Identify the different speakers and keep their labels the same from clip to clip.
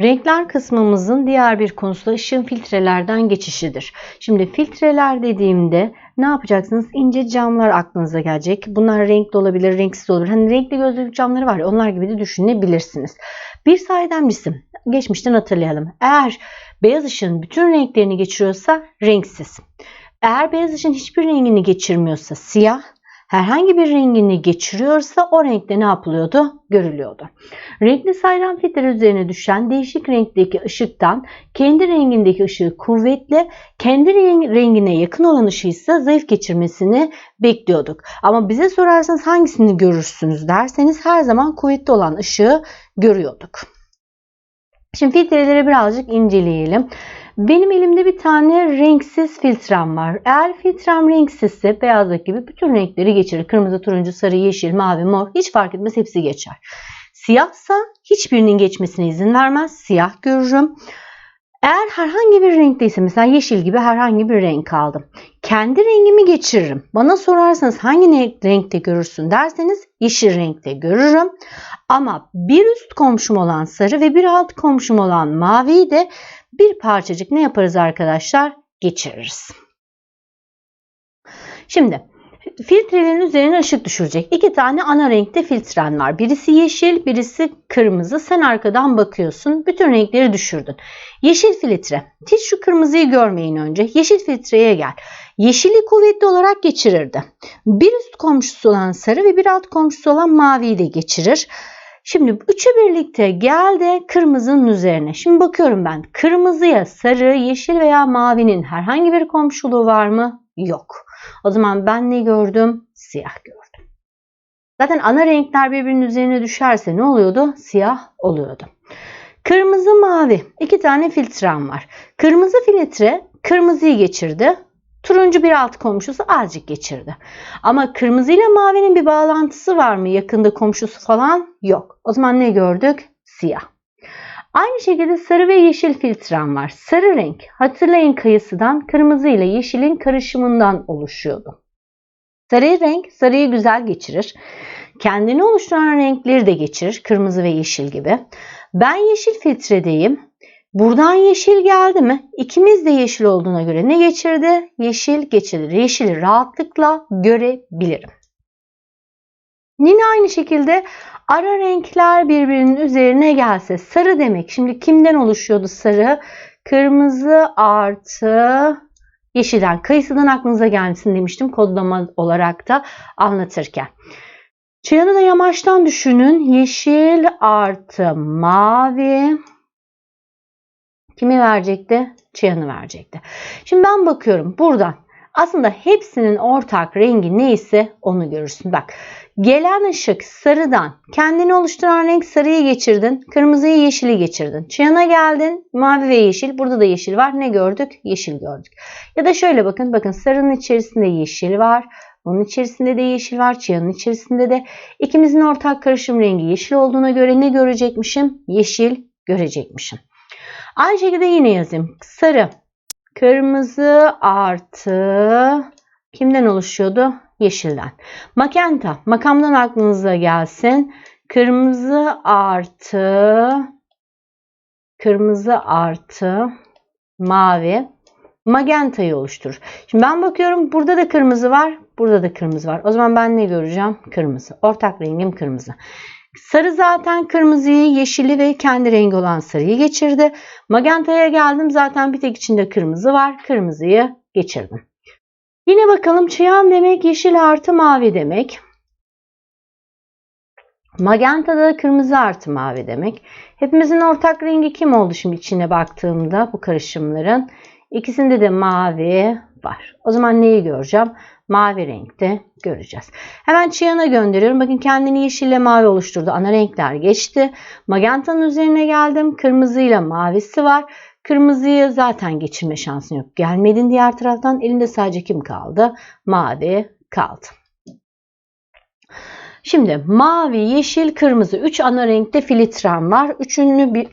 Speaker 1: Renkler kısmımızın diğer bir konusu da ışığın filtrelerden geçişidir. Şimdi filtreler dediğimde ne yapacaksınız? İnce camlar aklınıza gelecek. Bunlar renkli olabilir, renksiz olabilir. Hani renkli gözlük camları var ya onlar gibi de düşünebilirsiniz. Bir saydam cisim geçmişten hatırlayalım. Eğer beyaz ışığın bütün renklerini geçiriyorsa renksiz. Eğer beyaz ışığın hiçbir rengini geçirmiyorsa siyah, herhangi bir rengini geçiriyorsa o renkte ne yapılıyordu? Görülüyordu. Renkli saydam filtre üzerine düşen değişik renkteki ışıktan kendi rengindeki ışığı kuvvetle, kendi rengine yakın olan ışığı ise zayıf geçirmesini bekliyorduk. Ama bize sorarsanız hangisini görürsünüz derseniz her zaman kuvvetli olan ışığı görüyorduk. Şimdi filtreleri birazcık inceleyelim. Benim elimde bir tane renksiz filtrem var. Eğer filtrem renksizse beyazdaki gibi bütün renkleri geçirir. Kırmızı, turuncu, sarı, yeşil, mavi, mor hiç fark etmez hepsi geçer. Siyahsa hiçbirinin geçmesine izin vermez. Siyah görürüm. Eğer herhangi bir renkteyse mesela yeşil gibi herhangi bir renk aldım. Kendi rengimi geçiririm. Bana sorarsanız hangi renkte görürsün derseniz yeşil renkte görürüm. Ama bir üst komşum olan sarı ve bir alt komşum olan maviyi de bir parçacık ne yaparız arkadaşlar? Geçiririz. Şimdi filtrelerin üzerine ışık düşürecek. İki tane ana renkte filtren var. Birisi yeşil, birisi kırmızı. Sen arkadan bakıyorsun. Bütün renkleri düşürdün. Yeşil filtre. Hiç şu kırmızıyı görmeyin önce. Yeşil filtreye gel. Yeşili kuvvetli olarak geçirirdi. Bir üst komşusu olan sarı ve bir alt komşusu olan maviyi de geçirir. Şimdi üçü birlikte geldi kırmızının üzerine. Şimdi bakıyorum ben kırmızıya sarı, yeşil veya mavinin herhangi bir komşuluğu var mı? Yok. O zaman ben ne gördüm? Siyah gördüm. Zaten ana renkler birbirinin üzerine düşerse ne oluyordu? Siyah oluyordu. Kırmızı mavi. iki tane filtrem var. Kırmızı filtre kırmızıyı geçirdi. Turuncu bir alt komşusu azıcık geçirdi. Ama kırmızı ile mavinin bir bağlantısı var mı? Yakında komşusu falan yok. O zaman ne gördük? Siyah. Aynı şekilde sarı ve yeşil filtrem var. Sarı renk hatırlayın kayısıdan kırmızı ile yeşilin karışımından oluşuyordu. Sarı renk sarıyı güzel geçirir. Kendini oluşturan renkleri de geçirir. Kırmızı ve yeşil gibi. Ben yeşil filtredeyim. Buradan yeşil geldi mi? İkimiz de yeşil olduğuna göre ne geçirdi? Yeşil geçirir. Yeşili rahatlıkla görebilirim. Yine aynı şekilde ara renkler birbirinin üzerine gelse sarı demek. Şimdi kimden oluşuyordu sarı? Kırmızı artı yeşilden. Kayısıdan aklınıza gelsin demiştim kodlama olarak da anlatırken. Çıyanı da yamaçtan düşünün. Yeşil artı mavi Kimi verecekti? Çıyanı verecekti. Şimdi ben bakıyorum buradan. Aslında hepsinin ortak rengi neyse onu görürsün. Bak gelen ışık sarıdan kendini oluşturan renk sarıyı geçirdin. Kırmızıyı yeşili geçirdin. Çıyana geldin mavi ve yeşil. Burada da yeşil var. Ne gördük? Yeşil gördük. Ya da şöyle bakın. Bakın sarının içerisinde yeşil var. Onun içerisinde de yeşil var. Çıyanın içerisinde de. ikimizin ortak karışım rengi yeşil olduğuna göre ne görecekmişim? Yeşil görecekmişim. Aynı şekilde yine yazayım. Sarı, kırmızı artı kimden oluşuyordu? Yeşilden. Makenta, makamdan aklınıza gelsin. Kırmızı artı kırmızı artı mavi magentayı oluşturur. Şimdi ben bakıyorum burada da kırmızı var, burada da kırmızı var. O zaman ben ne göreceğim? Kırmızı. Ortak rengim kırmızı. Sarı zaten kırmızıyı, yeşili ve kendi rengi olan sarıyı geçirdi. Magenta'ya geldim zaten bir tek içinde kırmızı var. Kırmızıyı geçirdim. Yine bakalım çıyan demek yeşil artı mavi demek. Magenta'da da kırmızı artı mavi demek. Hepimizin ortak rengi kim oldu şimdi içine baktığımda bu karışımların? İkisinde de mavi var. O zaman neyi göreceğim? mavi renkte göreceğiz. Hemen çiyana gönderiyorum. Bakın kendini yeşille mavi oluşturdu. Ana renkler geçti. Magentanın üzerine geldim. Kırmızıyla mavisi var. Kırmızıyı zaten geçirme şansın yok. Gelmedin diğer taraftan. Elinde sadece kim kaldı? Mavi kaldı. Şimdi mavi, yeşil, kırmızı 3 ana renkte filtrem var. Üçünü bir,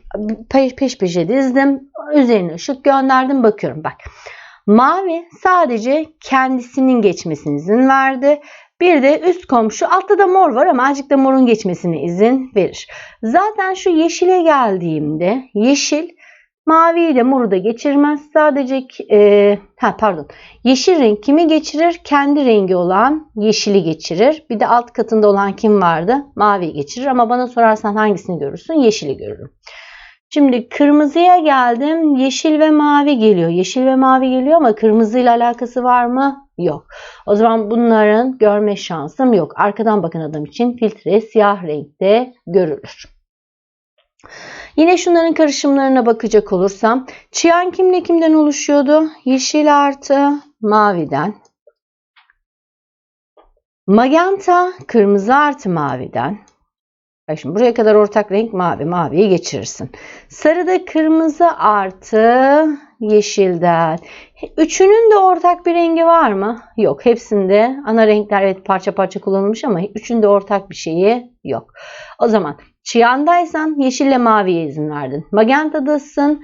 Speaker 1: peş peşe dizdim. Üzerine ışık gönderdim. Bakıyorum bak. Mavi sadece kendisinin geçmesine izin verdi. Bir de üst komşu. Altta da mor var ama azıcık da morun geçmesine izin verir. Zaten şu yeşile geldiğimde yeşil maviyi de moru da geçirmez. Sadece e, ha pardon. Yeşil renk kimi geçirir? Kendi rengi olan yeşili geçirir. Bir de alt katında olan kim vardı? Mavi geçirir ama bana sorarsan hangisini görürsün? Yeşili görürüm. Şimdi kırmızıya geldim. Yeşil ve mavi geliyor. Yeşil ve mavi geliyor ama kırmızıyla alakası var mı? Yok. O zaman bunların görme şansım yok. Arkadan bakan adam için filtre siyah renkte görülür. Yine şunların karışımlarına bakacak olursam çiyan kimle kimden oluşuyordu? Yeşil artı maviden. Magenta kırmızı artı maviden. Bak şimdi buraya kadar ortak renk mavi. Maviyi geçirirsin. Sarı da kırmızı artı yeşilden. Üçünün de ortak bir rengi var mı? Yok. Hepsinde ana renkler evet parça parça kullanılmış ama üçünde ortak bir şeyi yok. O zaman çiyandaysan yeşille maviye izin verdin. Magentadasın.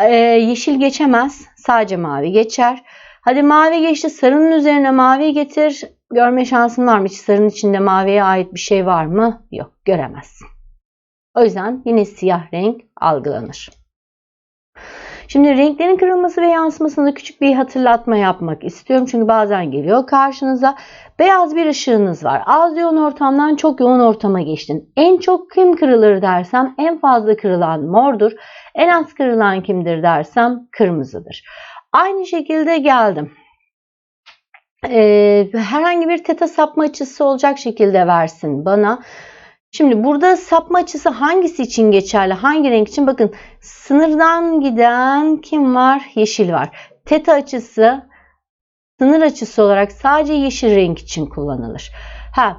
Speaker 1: Ee, yeşil geçemez. Sadece mavi geçer. Hadi mavi geçti. Sarının üzerine mavi getir. Görme şansın var mı? Hiç içinde maviye ait bir şey var mı? Yok. Göremezsin. O yüzden yine siyah renk algılanır. Şimdi renklerin kırılması ve yansımasında küçük bir hatırlatma yapmak istiyorum. Çünkü bazen geliyor karşınıza. Beyaz bir ışığınız var. Az yoğun ortamdan çok yoğun ortama geçtin. En çok kim kırılır dersem en fazla kırılan mordur. En az kırılan kimdir dersem kırmızıdır. Aynı şekilde geldim. Ee, herhangi bir teta sapma açısı olacak şekilde versin bana. Şimdi burada sapma açısı hangisi için geçerli? Hangi renk için? Bakın sınırdan giden kim var? Yeşil var. Teta açısı sınır açısı olarak sadece yeşil renk için kullanılır. Ha,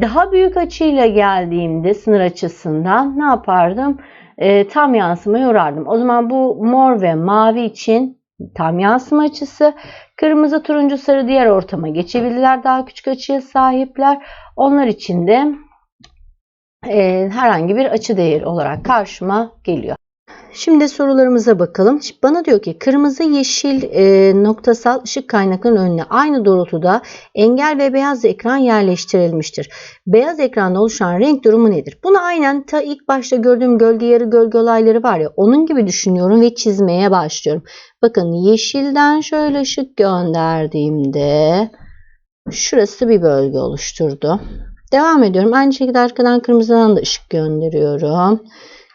Speaker 1: daha büyük açıyla geldiğimde sınır açısından ne yapardım? E, tam yansımayı uğrardım. O zaman bu mor ve mavi için tam yansıma açısı. Kırmızı, turuncu, sarı diğer ortama geçebilirler. Daha küçük açıya sahipler. Onlar için de e, herhangi bir açı değeri olarak karşıma geliyor. Şimdi sorularımıza bakalım. Bana diyor ki kırmızı yeşil e, noktasal ışık kaynaklarının önüne aynı doğrultuda engel ve beyaz ekran yerleştirilmiştir. Beyaz ekranda oluşan renk durumu nedir? Bunu aynen ta ilk başta gördüğüm gölge yarı gölge olayları var ya onun gibi düşünüyorum ve çizmeye başlıyorum. Bakın yeşilden şöyle ışık gönderdiğimde şurası bir bölge oluşturdu. Devam ediyorum. Aynı şekilde arkadan kırmızıdan da ışık gönderiyorum.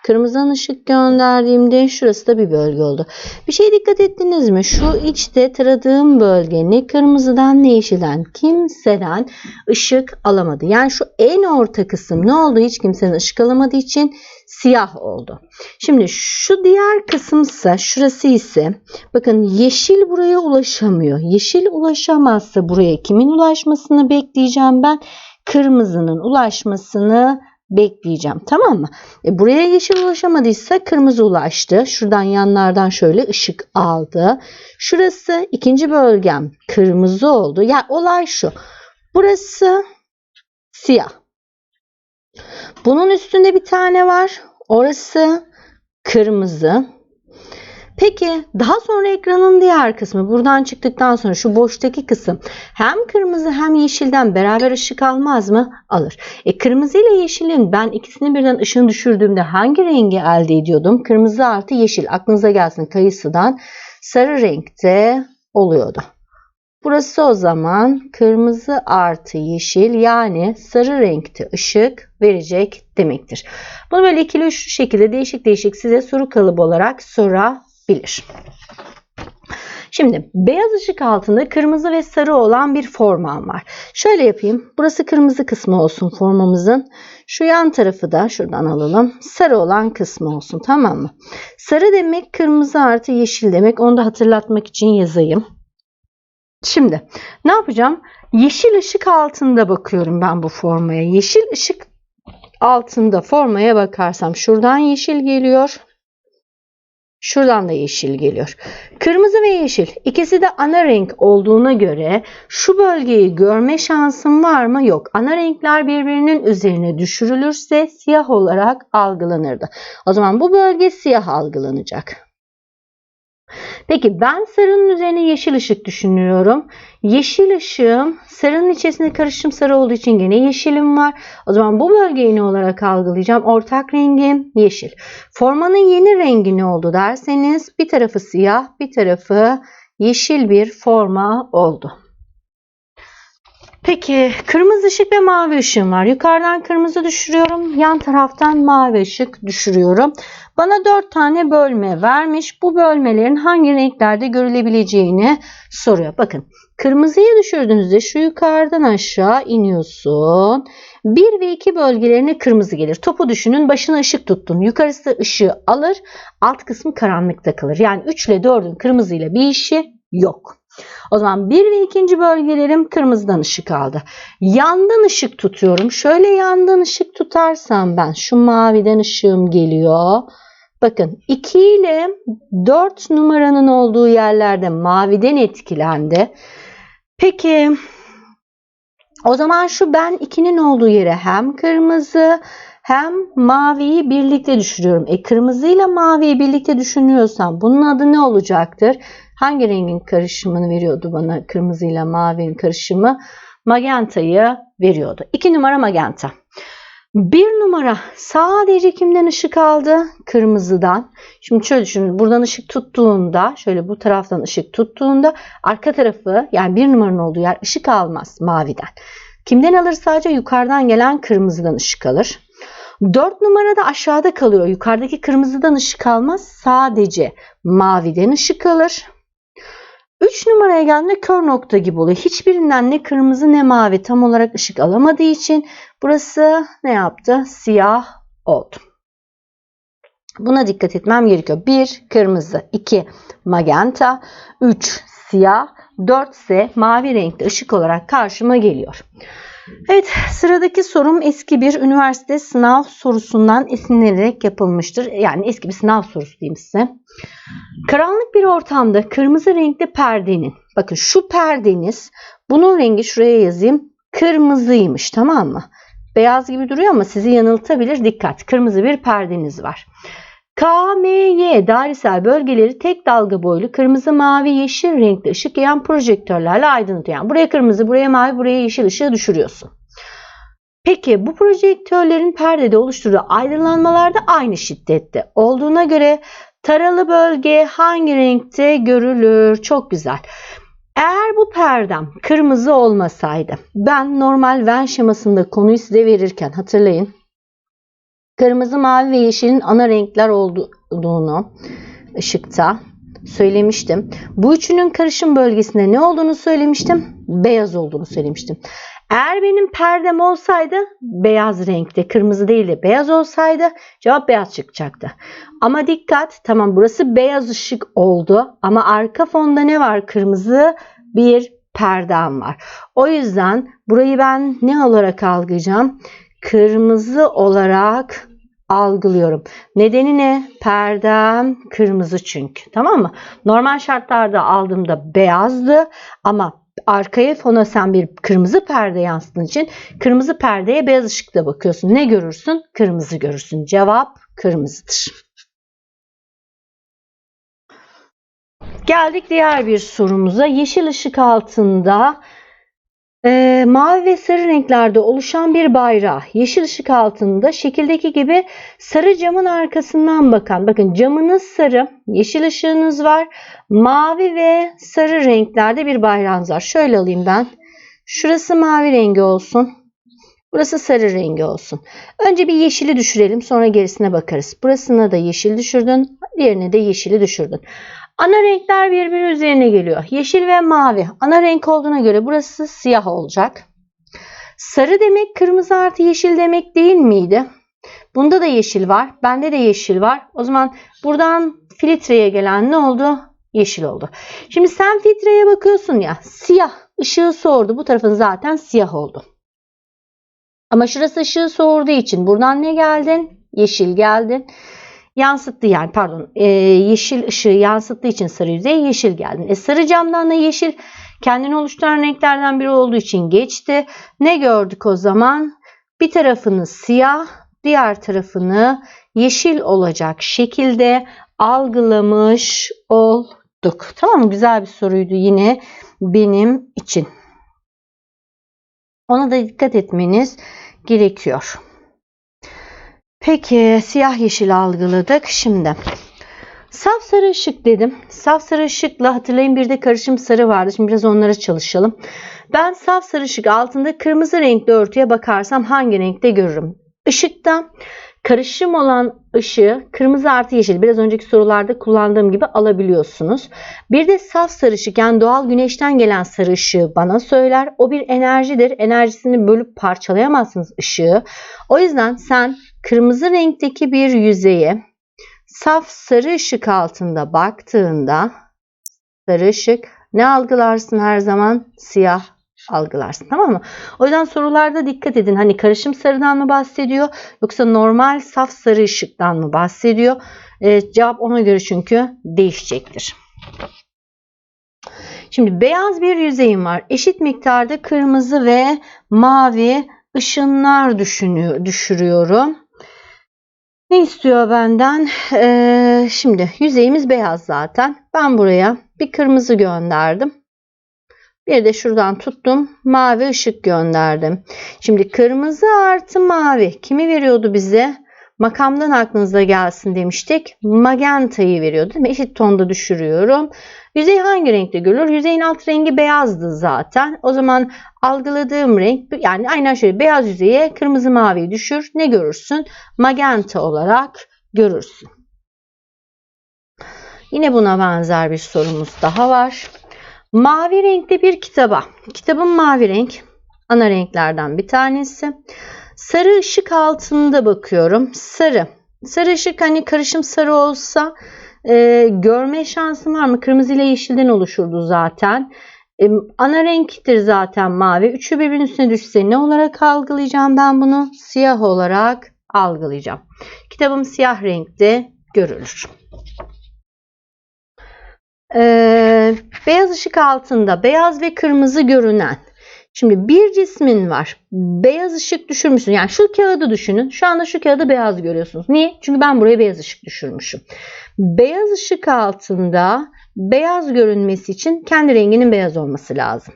Speaker 1: Kırmızıdan ışık gönderdiğimde şurası da bir bölge oldu. Bir şey dikkat ettiniz mi? Şu içte taradığım bölge ne kırmızıdan ne yeşilden kimseden ışık alamadı. Yani şu en orta kısım ne oldu? Hiç kimsenin ışık alamadığı için siyah oldu. Şimdi şu diğer kısımsa şurası ise bakın yeşil buraya ulaşamıyor. Yeşil ulaşamazsa buraya kimin ulaşmasını bekleyeceğim ben? Kırmızının ulaşmasını bekleyeceğim. Tamam mı? E buraya yeşil ulaşamadıysa kırmızı ulaştı. Şuradan yanlardan şöyle ışık aldı. Şurası ikinci bölgem kırmızı oldu. Yani olay şu. Burası siyah. Bunun üstünde bir tane var. Orası kırmızı. Peki daha sonra ekranın diğer kısmı buradan çıktıktan sonra şu boştaki kısım hem kırmızı hem yeşilden beraber ışık almaz mı? Alır. E kırmızı ile yeşilin ben ikisini birden ışığını düşürdüğümde hangi rengi elde ediyordum? Kırmızı artı yeşil aklınıza gelsin kayısıdan sarı renkte oluyordu. Burası o zaman kırmızı artı yeşil yani sarı renkte ışık verecek demektir. Bunu böyle ikili üçlü şekilde değişik değişik size soru kalıbı olarak sorabilir. Şimdi beyaz ışık altında kırmızı ve sarı olan bir forman var. Şöyle yapayım. Burası kırmızı kısmı olsun formamızın. Şu yan tarafı da şuradan alalım. Sarı olan kısmı olsun tamam mı? Sarı demek kırmızı artı yeşil demek. Onu da hatırlatmak için yazayım. Şimdi ne yapacağım? Yeşil ışık altında bakıyorum ben bu formaya. Yeşil ışık altında formaya bakarsam şuradan yeşil geliyor. Şuradan da yeşil geliyor. Kırmızı ve yeşil ikisi de ana renk olduğuna göre şu bölgeyi görme şansım var mı? Yok. Ana renkler birbirinin üzerine düşürülürse siyah olarak algılanırdı. O zaman bu bölge siyah algılanacak. Peki ben sarının üzerine yeşil ışık düşünüyorum. Yeşil ışığım sarının içerisinde karışım sarı olduğu için gene yeşilim var. O zaman bu bölgeyi ne olarak algılayacağım? Ortak rengim yeşil. Formanın yeni rengi ne oldu derseniz bir tarafı siyah bir tarafı yeşil bir forma oldu. Peki kırmızı ışık ve mavi ışığım var. Yukarıdan kırmızı düşürüyorum. Yan taraftan mavi ışık düşürüyorum. Bana 4 tane bölme vermiş. Bu bölmelerin hangi renklerde görülebileceğini soruyor. Bakın kırmızıyı düşürdüğünüzde şu yukarıdan aşağı iniyorsun. 1 ve 2 bölgelerine kırmızı gelir. Topu düşünün başına ışık tuttun. Yukarısı ışığı alır alt kısmı karanlıkta kalır. Yani 3 ile 4'ün kırmızıyla bir işi yok. O zaman 1 ve 2. bölgelerim kırmızıdan ışık aldı. Yandan ışık tutuyorum. Şöyle yandan ışık tutarsam ben şu maviden ışığım geliyor. Bakın 2 ile 4 numaranın olduğu yerlerde maviden etkilendi. Peki o zaman şu ben 2'nin olduğu yere hem kırmızı hem maviyi birlikte düşürüyorum. E kırmızıyla maviyi birlikte düşünüyorsam bunun adı ne olacaktır? Hangi rengin karışımını veriyordu bana kırmızıyla mavinin karışımı? Magenta'yı veriyordu. 2 numara magenta. 1 numara sadece kimden ışık aldı? Kırmızıdan. Şimdi şöyle düşünün. Buradan ışık tuttuğunda, şöyle bu taraftan ışık tuttuğunda arka tarafı yani 1 numaranın olduğu yer ışık almaz maviden. Kimden alır? Sadece yukarıdan gelen kırmızıdan ışık alır. 4 numarada aşağıda kalıyor. Yukarıdaki kırmızıdan ışık almaz. Sadece maviden ışık alır. 3 numaraya geldiğinde kör nokta gibi oluyor. Hiçbirinden ne kırmızı ne mavi tam olarak ışık alamadığı için burası ne yaptı? Siyah oldu. Buna dikkat etmem gerekiyor. 1 kırmızı, 2 magenta, 3 siyah, 4 ise mavi renkli ışık olarak karşıma geliyor. Evet sıradaki sorum eski bir üniversite sınav sorusundan esinlenerek yapılmıştır. Yani eski bir sınav sorusu diyeyim size. Karanlık bir ortamda kırmızı renkli perdenin bakın şu perdeniz bunun rengi şuraya yazayım kırmızıymış tamam mı? Beyaz gibi duruyor ama sizi yanıltabilir dikkat kırmızı bir perdeniz var. K, M, Y dairesel bölgeleri tek dalga boylu kırmızı, mavi, yeşil renkli ışık yayan projektörlerle aydınlatıyor. Yani buraya kırmızı, buraya mavi, buraya yeşil ışığı düşürüyorsun. Peki bu projektörlerin perdede oluşturduğu aydınlanmalar da aynı şiddette olduğuna göre taralı bölge hangi renkte görülür? Çok güzel. Eğer bu perdem kırmızı olmasaydı ben normal Venn şemasında konuyu size verirken hatırlayın Kırmızı, mavi ve yeşilin ana renkler olduğunu ışıkta söylemiştim. Bu üçünün karışım bölgesinde ne olduğunu söylemiştim? Beyaz olduğunu söylemiştim. Eğer benim perdem olsaydı beyaz renkte, kırmızı değil de beyaz olsaydı cevap beyaz çıkacaktı. Ama dikkat, tamam burası beyaz ışık oldu ama arka fonda ne var? Kırmızı bir perdem var. O yüzden burayı ben ne olarak algılayacağım? Kırmızı olarak algılıyorum. Nedeni ne? Perdem kırmızı çünkü. Tamam mı? Normal şartlarda aldığımda beyazdı ama arkaya fonosen bir kırmızı perde yansıdığı için kırmızı perdeye beyaz ışıkla bakıyorsun. Ne görürsün? Kırmızı görürsün. Cevap kırmızıdır. Geldik diğer bir sorumuza. Yeşil ışık altında e, mavi ve sarı renklerde oluşan bir bayrağı yeşil ışık altında şekildeki gibi sarı camın arkasından bakan bakın camınız sarı yeşil ışığınız var mavi ve sarı renklerde bir bayrağınız var. Şöyle alayım ben. Şurası mavi rengi olsun burası sarı rengi olsun. Önce bir yeşili düşürelim sonra gerisine bakarız. Burasına da yeşil düşürdün diğerine de yeşili düşürdün Ana renkler birbiri üzerine geliyor. Yeşil ve mavi. Ana renk olduğuna göre burası siyah olacak. Sarı demek kırmızı artı yeşil demek değil miydi? Bunda da yeşil var. Bende de yeşil var. O zaman buradan filtreye gelen ne oldu? Yeşil oldu. Şimdi sen filtreye bakıyorsun ya. Siyah. ışığı soğurdu. Bu tarafın zaten siyah oldu. Ama şurası ışığı soğurduğu için buradan ne geldin? Yeşil geldin yansıttı yani pardon e, yeşil ışığı yansıttığı için sarı yüzey yeşil geldi. E, sarı camdan da yeşil kendini oluşturan renklerden biri olduğu için geçti. Ne gördük o zaman? Bir tarafını siyah, diğer tarafını yeşil olacak şekilde algılamış olduk. Tamam mı? Güzel bir soruydu yine benim için. Ona da dikkat etmeniz gerekiyor. Peki siyah yeşil algıladık. Şimdi saf sarı ışık dedim. Saf sarı ışıkla hatırlayın bir de karışım sarı vardı. Şimdi biraz onlara çalışalım. Ben saf sarı ışık altında kırmızı renkli örtüye bakarsam hangi renkte görürüm? Işıkta karışım olan ışığı kırmızı artı yeşil biraz önceki sorularda kullandığım gibi alabiliyorsunuz. Bir de saf sarı ışık yani doğal güneşten gelen sarı ışığı bana söyler. O bir enerjidir. Enerjisini bölüp parçalayamazsınız ışığı. O yüzden sen kırmızı renkteki bir yüzeye saf sarı ışık altında baktığında sarı ışık ne algılarsın her zaman? Siyah algılarsın tamam mı? O yüzden sorularda dikkat edin. Hani karışım sarıdan mı bahsediyor yoksa normal saf sarı ışıktan mı bahsediyor? Ee, cevap ona göre çünkü değişecektir. Şimdi beyaz bir yüzeyim var. Eşit miktarda kırmızı ve mavi ışınlar düşünüyor, düşürüyorum. Ne istiyor benden? Ee, şimdi yüzeyimiz beyaz zaten. Ben buraya bir kırmızı gönderdim. Bir de şuradan tuttum. Mavi ışık gönderdim. Şimdi kırmızı artı mavi kimi veriyordu bize? Makamdan aklınıza gelsin demiştik. Magenta'yı veriyordu değil mi? Eşit tonda düşürüyorum. Yüzey hangi renkte görülür? Yüzeyin alt rengi beyazdı zaten. O zaman algıladığım renk yani aynen şöyle beyaz yüzeye kırmızı maviyi düşür. Ne görürsün? Magenta olarak görürsün. Yine buna benzer bir sorumuz daha var. Mavi renkte bir kitaba. Kitabın mavi renk ana renklerden bir tanesi. Sarı ışık altında bakıyorum. Sarı. Sarı ışık hani karışım sarı olsa e, görme şansım var mı? Kırmızı ile yeşilden oluşurdu zaten. E, ana renktir zaten mavi. Üçü birbirinin üstüne düşse ne olarak algılayacağım ben bunu? Siyah olarak algılayacağım. Kitabım siyah renkte görülür. Ee, beyaz ışık altında beyaz ve kırmızı görünen. Şimdi bir cismin var. Beyaz ışık düşürmüşsün. Yani şu kağıdı düşünün. Şu anda şu kağıdı beyaz görüyorsunuz. Niye? Çünkü ben buraya beyaz ışık düşürmüşüm. Beyaz ışık altında beyaz görünmesi için kendi renginin beyaz olması lazım.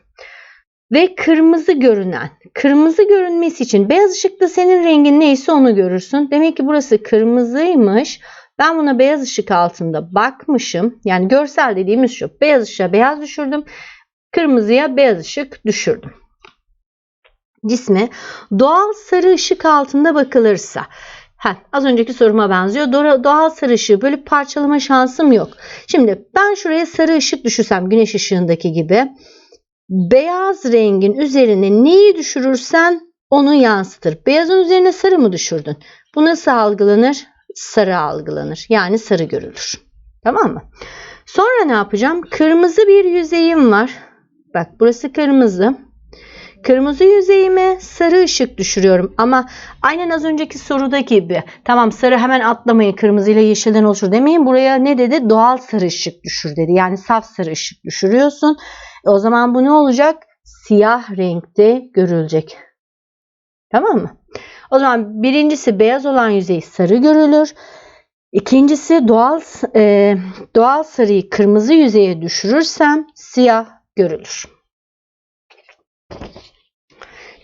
Speaker 1: Ve kırmızı görünen. Kırmızı görünmesi için beyaz ışıkta senin rengin neyse onu görürsün. Demek ki burası kırmızıymış. Ben buna beyaz ışık altında bakmışım. Yani görsel dediğimiz şu. Beyaz ışığa beyaz düşürdüm. Kırmızıya beyaz ışık düşürdüm. Cisme doğal sarı ışık altında bakılırsa Heh, az önceki soruma benziyor. Doğal sarı ışığı bölüp parçalama şansım yok. Şimdi ben şuraya sarı ışık düşürsem güneş ışığındaki gibi beyaz rengin üzerine neyi düşürürsen onu yansıtır. Beyazın üzerine sarı mı düşürdün? Bu nasıl algılanır? sarı algılanır. Yani sarı görülür. Tamam mı? Sonra ne yapacağım? Kırmızı bir yüzeyim var. Bak burası kırmızı. Kırmızı yüzeyime sarı ışık düşürüyorum. Ama aynen az önceki sorudaki gibi. Tamam sarı hemen atlamayın. Kırmızı ile yeşilden oluşur demeyin. Buraya ne dedi? Doğal sarı ışık düşür dedi. Yani saf sarı ışık düşürüyorsun. E o zaman bu ne olacak? Siyah renkte görülecek. Tamam mı? O zaman birincisi beyaz olan yüzey sarı görülür. İkincisi doğal e, doğal sarıyı kırmızı yüzeye düşürürsem siyah görülür.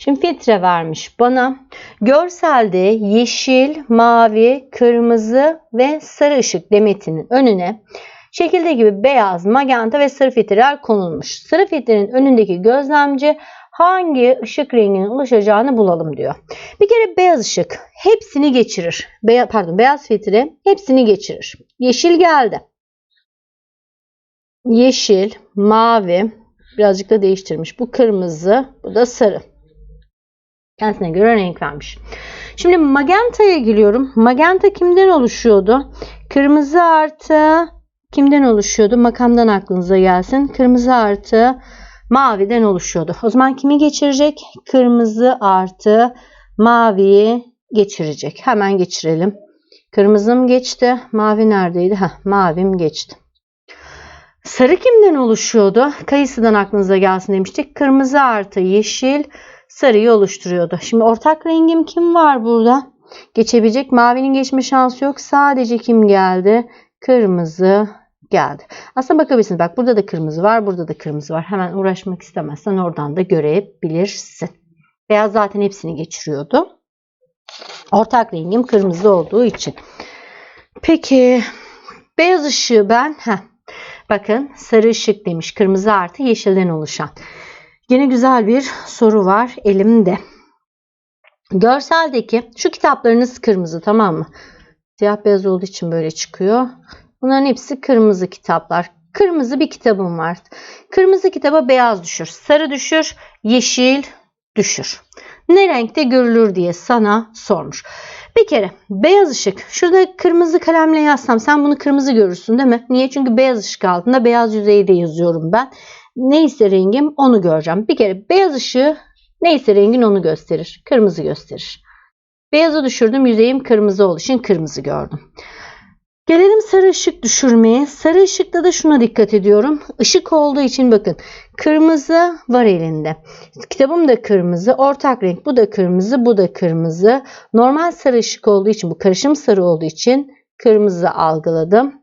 Speaker 1: Şimdi filtre vermiş bana. Görselde yeşil, mavi, kırmızı ve sarı ışık demetinin önüne şekilde gibi beyaz, magenta ve sarı filtreler konulmuş. Sarı filtrenin önündeki gözlemci hangi ışık rengine ulaşacağını bulalım diyor. Bir kere beyaz ışık hepsini geçirir. Beya, pardon beyaz filtre hepsini geçirir. Yeşil geldi. Yeşil, mavi, birazcık da değiştirmiş. Bu kırmızı, bu da sarı. Kendisine göre renk vermiş. Şimdi magenta'ya geliyorum. Magenta kimden oluşuyordu? Kırmızı artı kimden oluşuyordu? Makamdan aklınıza gelsin. Kırmızı artı maviden oluşuyordu. O zaman kimi geçirecek? Kırmızı artı maviyi geçirecek. Hemen geçirelim. Kırmızım geçti. Mavi neredeydi? Heh, mavim geçti. Sarı kimden oluşuyordu? Kayısıdan aklınıza gelsin demiştik. Kırmızı artı yeşil sarıyı oluşturuyordu. Şimdi ortak rengim kim var burada? Geçebilecek. Mavinin geçme şansı yok. Sadece kim geldi? Kırmızı geldi. Aslında bakabilirsiniz. Bak burada da kırmızı var. Burada da kırmızı var. Hemen uğraşmak istemezsen oradan da görebilirsin. Beyaz zaten hepsini geçiriyordu. Ortak rengim kırmızı olduğu için. Peki beyaz ışığı ben heh, bakın sarı ışık demiş. Kırmızı artı yeşilden oluşan. Yine güzel bir soru var elimde. Görseldeki şu kitaplarınız kırmızı tamam mı? Siyah beyaz olduğu için böyle çıkıyor. Bunların hepsi kırmızı kitaplar. Kırmızı bir kitabım var. Kırmızı kitaba beyaz düşür, sarı düşür, yeşil düşür. Ne renkte görülür diye sana sormuş. Bir kere beyaz ışık. Şurada kırmızı kalemle yazsam sen bunu kırmızı görürsün değil mi? Niye? Çünkü beyaz ışık altında beyaz yüzeyde yazıyorum ben. Neyse rengim onu göreceğim. Bir kere beyaz ışığı neyse rengin onu gösterir. Kırmızı gösterir. Beyazı düşürdüm. Yüzeyim kırmızı olduğu için kırmızı gördüm. Gelelim sarı ışık düşürmeye. Sarı ışıkta da şuna dikkat ediyorum. Işık olduğu için bakın kırmızı var elinde. Kitabım da kırmızı. Ortak renk bu da kırmızı bu da kırmızı. Normal sarı ışık olduğu için bu karışım sarı olduğu için kırmızı algıladım.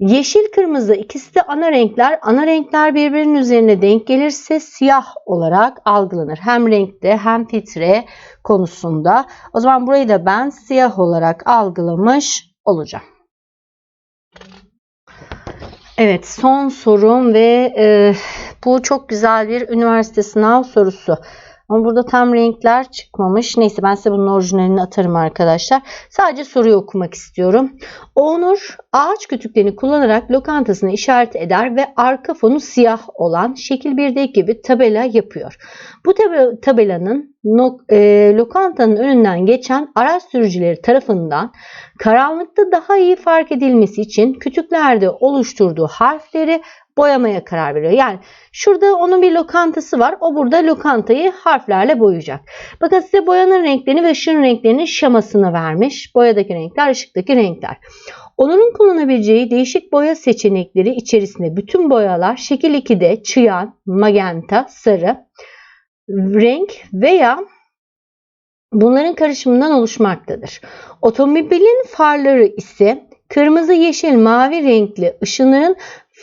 Speaker 1: Yeşil kırmızı ikisi de ana renkler. Ana renkler birbirinin üzerine denk gelirse siyah olarak algılanır. Hem renkte hem filtre konusunda. O zaman burayı da ben siyah olarak algılamış olacağım. Evet son sorum ve e, bu çok güzel bir üniversite sınav sorusu. Ama burada tam renkler çıkmamış. Neyse ben size bunun orijinalini atarım arkadaşlar. Sadece soruyu okumak istiyorum. Onur ağaç kütüklerini kullanarak lokantasını işaret eder ve arka fonu siyah olan şekil 1'deki gibi tabela yapıyor. Bu tab tabelanın e, lokantanın önünden geçen araç sürücüleri tarafından karanlıkta daha iyi fark edilmesi için kütüklerde oluşturduğu harfleri boyamaya karar veriyor. Yani şurada onun bir lokantası var. O burada lokantayı harflerle boyayacak. Bakın size boyanın renklerini ve ışığın renklerinin şamasını vermiş. Boyadaki renkler, ışıktaki renkler. Onur'un kullanabileceği değişik boya seçenekleri içerisinde bütün boyalar şekil 2'de çıyan, magenta, sarı renk veya bunların karışımından oluşmaktadır. Otomobilin farları ise kırmızı, yeşil, mavi renkli ışınların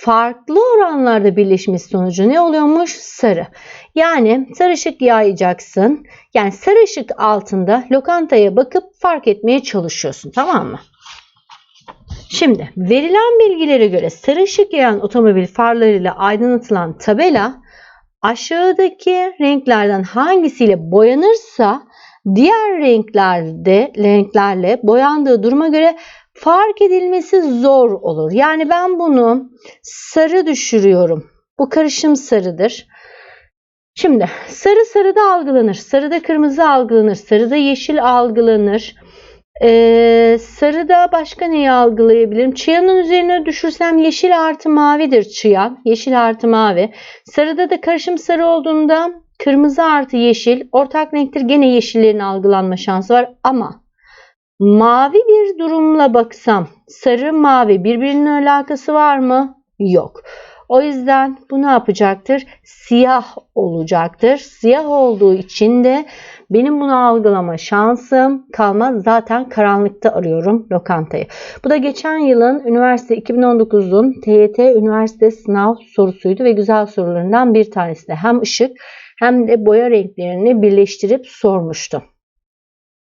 Speaker 1: farklı oranlarda birleşmesi sonucu ne oluyormuş? Sarı. Yani sarı ışık yayacaksın. Yani sarı ışık altında lokantaya bakıp fark etmeye çalışıyorsun. Tamam mı? Şimdi verilen bilgilere göre sarı ışık yayan otomobil farlarıyla aydınlatılan tabela aşağıdaki renklerden hangisiyle boyanırsa diğer renklerde renklerle boyandığı duruma göre fark edilmesi zor olur. Yani ben bunu sarı düşürüyorum. Bu karışım sarıdır. Şimdi sarı sarıda algılanır. Sarıda kırmızı algılanır. Sarıda yeşil algılanır. Ee, sarıda başka neyi algılayabilirim? Çıyanın üzerine düşürsem yeşil artı mavidir çıyan. Yeşil artı mavi. Sarıda da karışım sarı olduğunda kırmızı artı yeşil. Ortak renktir. Gene yeşillerin algılanma şansı var. Ama mavi bir durumla baksam sarı mavi birbirinin alakası var mı? Yok. O yüzden bu ne yapacaktır? Siyah olacaktır. Siyah olduğu için de benim bunu algılama şansım kalmaz. Zaten karanlıkta arıyorum lokantayı. Bu da geçen yılın üniversite 2019'un TYT üniversite sınav sorusuydu ve güzel sorularından bir tanesi de hem ışık hem de boya renklerini birleştirip sormuştu.